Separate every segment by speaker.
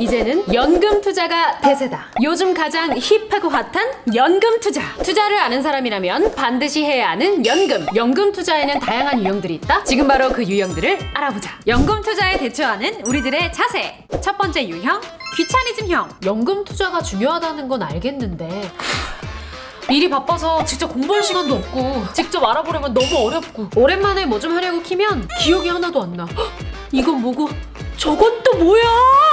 Speaker 1: 이제는 연금 투자가 대세다. 요즘 가장 힙하고 핫한 연금 투자. 투자를 아는 사람이라면 반드시 해야 하는 연금. 연금 투자에는 다양한 유형들이 있다. 지금 바로 그 유형들을 알아보자. 연금 투자에 대처하는 우리들의 자세. 첫 번째 유형, 귀차니즘형. 연금 투자가 중요하다는 건 알겠는데 일이 바빠서 직접 공부할 시간도 없고 직접 알아보려면 너무 어렵고 오랜만에 뭐 좀 하려고 키면 기억이 하나도 안 나. 헉, 이건 뭐고 저건 또 뭐야?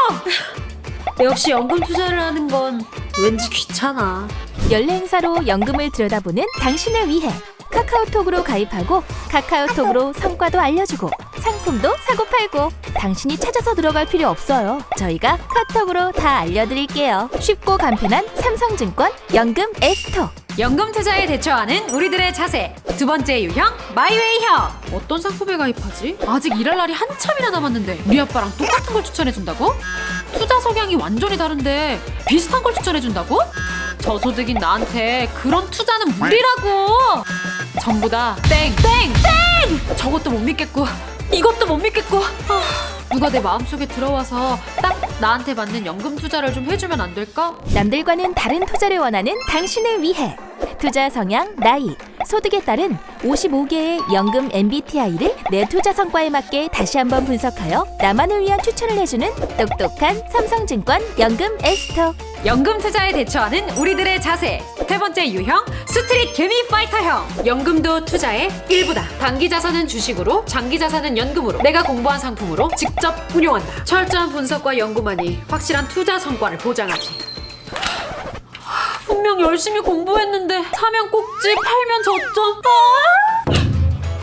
Speaker 1: 역시 연금 투자를 하는 건 왠지 귀찮아.
Speaker 2: 연례 행사로 연금을 들여다보는 당신을 위해 카카오톡으로 가입하고 카카오톡으로 성과도 알려주고 상품도 사고 팔고 당신이 찾아서 들어갈 필요 없어요. 저희가 카톡으로 다 알려드릴게요. 쉽고 간편한 삼성증권 연금 앱스토어.
Speaker 1: 연금 투자에 대처하는 우리들의 자세. 두 번째 유형, 마이웨이형. 어떤 상품에 가입하지? 아직 일할 날이 한참이나 남았는데 우리 아빠랑 똑같은 걸 추천해준다고? 투자 성향이 완전히 다른데 비슷한 걸 추천해준다고? 저소득인 나한테 그런 투자는 무리라고! 전부 다 땡! 땡! 땡! 저것도 못 믿겠고 이것도 못 믿겠고 아, 누가 내 마음속에 들어와서 딱 나한테 맞는 연금 투자를 좀 해주면 안 될까?
Speaker 2: 남들과는 다른 투자를 원하는 당신을 위해 투자 성향, 나이, 소득에 따른 55개의 연금 MBTI를 내 투자 성과에 맞게 다시 한번 분석하여 나만을 위한 추천을 해주는 똑똑한 삼성증권 연금 앱스토어.
Speaker 1: 연금 투자에 대처하는 우리들의 자세. 세 번째 유형, 스트릿 개미 파이터형. 연금도 투자의 일부다. 단기 자산은 주식으로, 장기 자산은 연금으로. 내가 공부한 상품으로 직접 운용한다. 철저한 분석과 연구만이 확실한 투자 성과를 보장하지. 열심히 공부했는데 사면 꼭지, 팔면 저점. 아!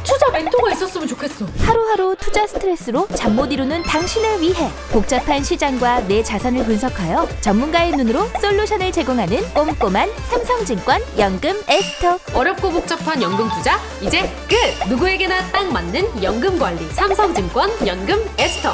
Speaker 1: 투자 멘토가 있었으면 좋겠어.
Speaker 2: 하루하루 투자 스트레스로 잠 못 이루는 당신을 위해 복잡한 시장과 내 자산을 분석하여 전문가의 눈으로 솔루션을 제공하는 꼼꼼한 삼성증권 연금 앱스토어.
Speaker 1: 어렵고 복잡한 연금 투자 이제 끝! 누구에게나 딱 맞는 연금 관리 삼성증권 연금 에스터